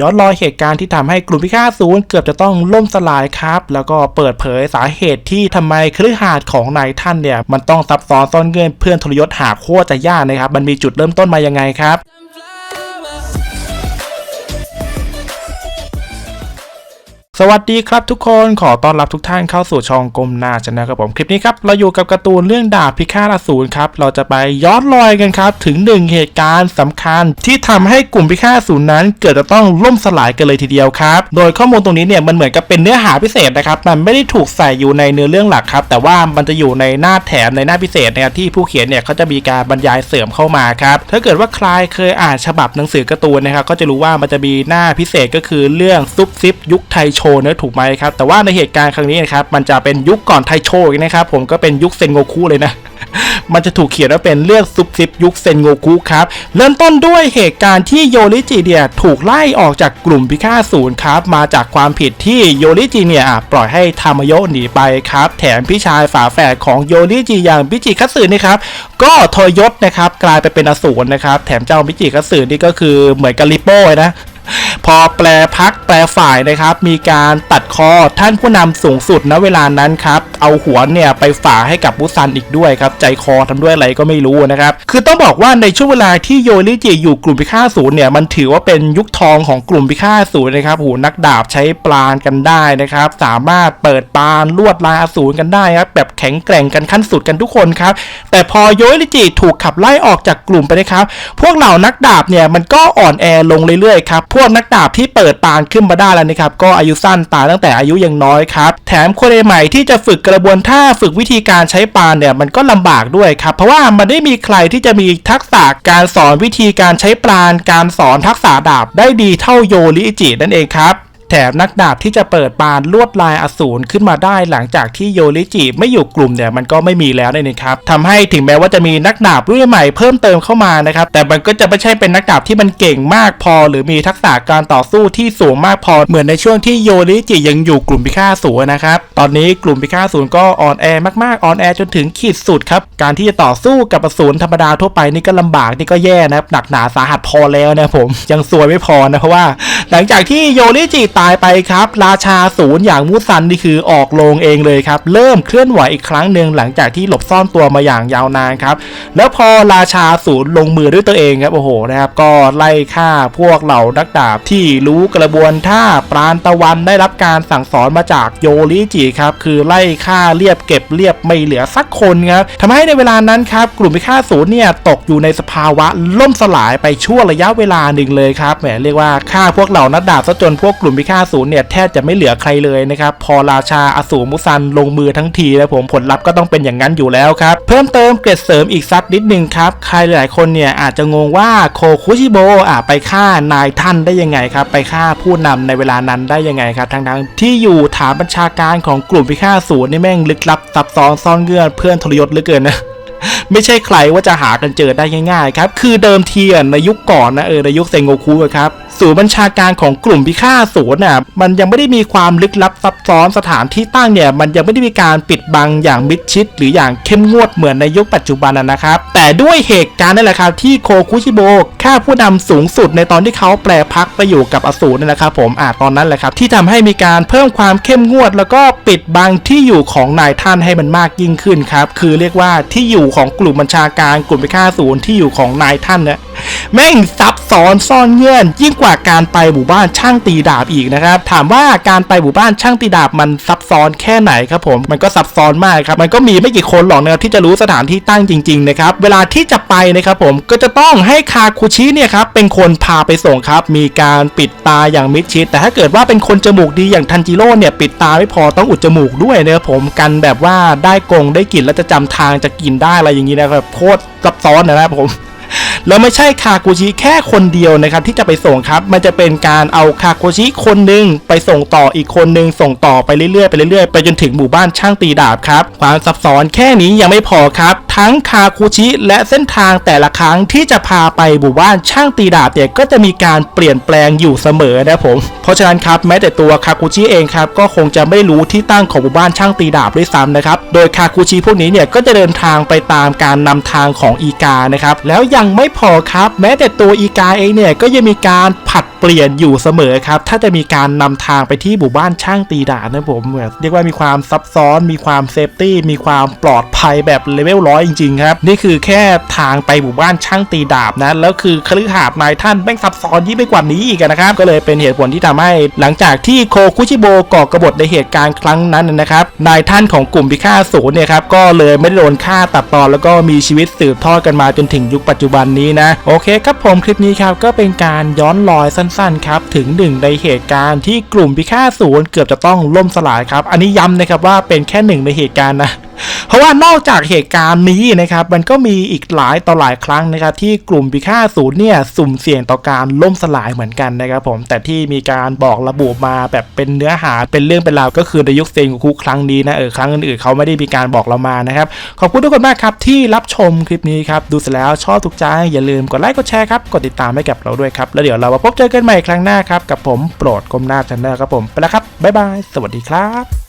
ย้อนรอยเหตุการณ์ที่ทำให้กลุ่มพิฆาตศูนย์เกือบจะต้องล่มสลายครับ แล้วก็เปิดเผยสาเหตุที่ทำไมครือหาดของนายท่านเนี่ย มันต้องซับซ้อนซ่อนเงื่อนเพื่อนทรยศหาโคตรจะยากนะครับ มันมีจุดเริ่มต้นมายังไงครับ สวัสดีครับทุกคนขอต้อนรับทุกท่านเข้าสู่ช่องกลมนาชนะครับผมคลิปนี้ครับเราอยู่กับการ์ตูนเรื่องดาบพิฆาตอสูรครับเราจะไปย้อนรอยกันครับ ถึงหนึ่งเหตุการณ์สำคัญ ที่ทำให้กลุ่มพิฆาตอสูรนั้น เกิดจะต้องล่มสลายกันเลยทีเดียวครับ โดยข้อมูลตรงนี้เนี่ยมันเหมือนกับเป็นเนื้อหาพิเศษนะครับมันไม่ได้ถูกใส่อยู่ในเนื้อเรื่องหลักครับแต่ว่ามันจะอยู่ในหน้าแถมในหน้าพิเศษนะครับที่ผู้เขียนเนี่ยเขาจะมีการบรรยายเสริมเข้ามาครับถ้าเกิดว่าใครเคยอ่านฉบับหนังสือการ์ตูนนะครับก็จะรู้ว่ามันจะมีหน้าพิเศษก็คือเรื่องซุปซิปยุคไทโชนะถูกไหมครับ แต่ว่าในเหตุการณ์ครั้งนี้นะครับมันจะเป็นยุคก่อนไทโชนะครับผมก็เป็นยุคเซนโงคุเลยนะมันจะถูกเขียนว่าเป็นเรื่องซุปซิปยุคเซนโงคุครับ เริ่มต้นด้วยเหตุการณ์ที่โยริจิเนี่ยถูกไล่ออกจากกลุ่มพิฆาตศูนย์ครับ มาจากความผิดที่โยริจิเนี่ยปล่อยให้ทามโยะหนีไปครับ แถมพี่ชายฝาแฝดของโยริจิอย่างพิจิคัตสึนี่ครับ ก็ทรยศนะครับกลายไปเป็นอสูรนะครับ แถมเจ้าพิจิคัตสึนี่ก็คือเหมือนกับลิโป้เลยนะ พอแปลพักแปลฝ่ายนะครับ มีการตัดคอท่านผู้นำสูงสุดณเวลานั้นครับ เอาหัวเนี่ยไปฝ่าให้กับบุซันอีกด้วยครับ ใจคอทำด้วยอะไรก็ไม่รู้นะครับ คือต้องบอกว่าในช่วงเวลาที่โยริจิอยู่กลุ่มพิฆาตศูนย์เนี่ย มันถือว่าเป็นยุคทองของกลุ่มพิฆาตศูนย์นะครับโหนักดาบใช้ปราณกันได้นะครับ สามารถเปิดปานลวดลายอสูรกันได้ครับ แบบแข็งแกร่งกันขั้นสุดกันทุกคนครับ แต่พอโยริจิถูกขับไล่ออกจากกลุ่มไปนะครับ พวกเหล่านักดาบเนี่ยมันก็อ่อนแอลงเรื่อยๆครับ พวกนักดาบที่เปิดปานขึ้นมาได้แล้วนะครับก็อายุสั้นตายตั้งแต่อายุยังน้อยครับแถมคนใหม่ที่จะฝึกกระบวนท่าฝึกวิธีการใช้ปานเนี่ยมันก็ลำบากด้วยครับเพราะว่ามันไม่มีใครที่จะมีทักษะการสอนวิธีการใช้ปานการสอนทักษะดาบได้ดีเท่าโยริจินั่นเองครับ แถมนักดาบที่จะเปิดปานลวดลายอสูรขึ้นมาได้หลังจากที่โยริจิไม่อยู่กลุ่มเนี่ยมันก็ไม่มีแล้วนั่นเองครับทำให้ถึงแม้ว่าจะมีนักดาบรุ่นใหม่เพิ่มเติมเข้ามานะครับแต่มันก็จะไม่ใช่เป็นนักดาบที่มันเก่งมากพอ หรือมีทักษะการต่อสู้ที่สูงมากพอเหมือนในช่วงที่โยริจิยังอยู่กลุ่มพิฆาตศูนย์นะครับตอนนี้กลุ่มพิฆาตศูนย์ก็อ่อนแอมากๆอ่อนแอจนถึงขีดสุดครับการที่จะต่อสู้กับอสูรธรรมดาทั่วไปนี่ก็ลำบากนี่ก็แย่นะครับหนักหนาสาหัสพอแล้วนะผมยังซวยไม่พอนะเพราะว่า หลังจากที่โยริจิตายไปครับ ราชาศูนย์อย่างมูซันนี่คือออกโรงเองเลยครับ เริ่มเคลื่อนไหวอีกครั้งหนึ่งหลังจากที่หลบซ่อนตัวมาอย่างยาวนานครับ แล้วพอราชาศูนย์ลงมือด้วยตัวเองครับโอ้โหนะครับ ก็ไล่ฆ่าพวกเหล่านักดาบที่รู้กระบวนท่าปราณตะวันได้รับการสั่งสอนมาจากโยริจิครับคือไล่ฆ่าเรียบเก็บเรียบไม่เหลือสักคนครับทำให้ในเวลานั้นครับกลุ่มพิฆาตศูนย์เนี่ยตกอยู่ในสภาวะล่มสลายไปชั่วระยะเวลาหนึ่งเลยครับแหมเรียกว่าฆ่าพวกเหล่าานักดาบซะจนพวกกลุ่มพิฆาตศูนย์เนี่ยแทบจะไม่เหลือใครเลยนะครับพอราชาอสูรมุซันลงมือทั้งทีแล้วผมผลลัพธ์ก็ต้องเป็นอย่างนั้นอยู่แล้วครับเพิ่มเติมเกร็ดเสริมอีกสักนิดหนึ่งครับใครหลายๆคนเนี่ยอาจจะงงว่าโคคุชิโบอะไปฆ่านายท่านได้ยังไงครับไปฆ่าผู้นำในเวลานั้นได้ยังไงครับทั้งๆที่อยู่ฐานบัญชาการของกลุ่มพิฆาตศูนย์นี่แม่งลึกลับซับซ้อนซ่อนเงื่อนเพื่อนทรยศเหลือเกินนะไม่ใช่ใครว่าจะหากันเจอได้ง่ายๆครับ คือเดิมทีในยุคก่อนนะเออในยุคเซงโงคุครับ ศูนย์บัญชาการของกลุ่มพิฆาตศูนย์น่ะมันยังไม่ได้มีความลึกลับซับซ้อนสถานที่ตั้งเนี่ยมันยังไม่ได้มีการปิดบังอย่างมิดชิด หรืออย่างเข้มงวดเหมือนในยุคปัจจุบันนะครับ แต่ด้วยเหตุการณ์นั่นแหละครับที่โคคุชิโบฆ่าผู้นำสูงสุดในตอนที่เขาแปลพักไปอยู่กับอสูรนั่นแหละครับผมอ่าตอนนั้นแหละครับที่ทำให้มีการเพิ่มความเข้มงวด แล้วก็ปิดบังที่อยู่ของนายท่านให้มันมากยิ่งขึ้นครับคือเรียกว่าที่อยู่ของกลุ่มบัญชาการกลุ่มพิฆาตศูนย์ที่อยู่ของนายท่านเนี่ย แม่งซับซ้อนซ่อนเงื่อน ยิ่งกว่าการไปหมู่บ้านช่างตีดาบอีกนะครับ ถามว่าการไปหมู่บ้านช่างตีดาบมันซับซ้อนแค่ไหนครับผมมันก็ซับซ้อนมากครับมันก็มีไม่กี่คนหรอกนะครับที่จะรู้สถานที่ตั้งจริงๆนะครับเวลาที่จะไปนะครับผมก็จะต้องให้คาคุชิเนี่ยครับเป็นคนพาไปส่งครับมีการปิดตาอย่างมิดชิด แต่ถ้าเกิดว่าเป็นคนจมูกดีอย่างทันจิโร่เนี่ยปิดตาไม่พอต้องอุดจมูกด้วยนะครับผมกันแบบว่าได้กงได้กลิ่นแล้วจะจำทางจะกินได้อะไรอย่างนี้นะครับโคตรซับซ้อนนะครับผม แล้วไม่ใช่คาโกชิแค่คนเดียวนะครับที่จะไปส่งครับ มันจะเป็นการเอาคาโกชิคนหนึ่งไปส่งต่ออีกคนหนึ่งส่งต่อไปเรื่อยๆไปเรื่อยๆไปจนถึงหมู่บ้านช่างตีดาบครับความซับซ้อนแค่นี้ยังไม่พอครับทั้งคาโกชิและเส้นทางแต่ละครั้งที่จะพาไปหมู่บ้านช่างตีดาบเนี่ยก็จะมีการเปลี่ยนแปลงอยู่เสมอนะผม เพราะฉะนั้นครับแม้แต่ตัวคาโกชิเองครับก็คงจะไม่รู้ที่ตั้งของหมู่บ้านช่างตีดาบด้วยซ้ำนะครับโดยคาโกชิพวกนี้เนี่ยก็จะเดินทางไปตามการนำทางของอีกานะครับแล้วยังไม่พอครับ แม้แต่ตัวอีกาเองเนี่ยก็ยังมีการผัดเปลี่ยนอยู่เสมอครับ ถ้าจะมีการนำทางไปที่หมู่บ้านช่างตีดาบนะผมเหมือนเรียกว่ามีความซับซ้อน มีความเซฟตี้มีความปลอดภัยแบบเลเวลร้อยจริงๆครับ นี่คือแค่ทางไปหมู่บ้านช่างตีดาบนะ แล้วคือคฤหาสน์นายท่านแม่งซับซ้อนยิ่งไปกว่านี้อีกนะครับ ก็เลยเป็นเหตุผลที่ทำให้ หลังจากที่โคคุชิโบก่อกบฏในเหตุการณ์ครั้งนั้นนะครับนายท่านของกลุ่มพิฆาตศูนย์เนี่ยครับก็เลยไม่ได้โดนฆ่าตัดตอนแล้วก็มีชีวิตสืบทอดกันมาจนถึงยุคปัจจุบันนี้นะ โอเคครับผมคลิปนี้ครับก็เป็นการย้อนรอยสั้นๆครับถึงหนึ่งในเหตุการณ์ที่กลุ่มพิฆาตศูนย์เกือบจะต้องล่มสลายครับ อันนี้ย้ำนะครับว่าเป็นแค่หนึ่งในเหตุการณ์นะ เพราะว่านอกจากเหตุการณ์นี้นะครับมันก็มีอีกหลายต่อหลายครั้งนะครับที่กลุ่มพิฆาตศูนย์เนี่ยสุ่มเสี่ยงต่อการล่มสลายเหมือนกันนะครับผมแต่ที่มีการบอกระบุมาแบบเป็นเนื้อหาเป็นเรื่องเป็นราวก็คือในยุคเซนกูคุครั้งนี้นะเออครั้งอื่นๆเขาไม่ได้มีการบอกเรามานะครับขอบคุณทุกคนมากครับที่รับชมคลิปนี้ครับดูเสร็จแล้วชอบถูกใจอย่าลืมกดไลค์กดแชร์ครับกดติดตามให้กับเราด้วยครับแล้วเดี๋ยวเรามาพบเจอกันใหม่ครั้งหน้าครับกับผมโปรดก้มหน้าช n แนลครับผมไปแล้วครับบ๊ายบายสวัสดีครับ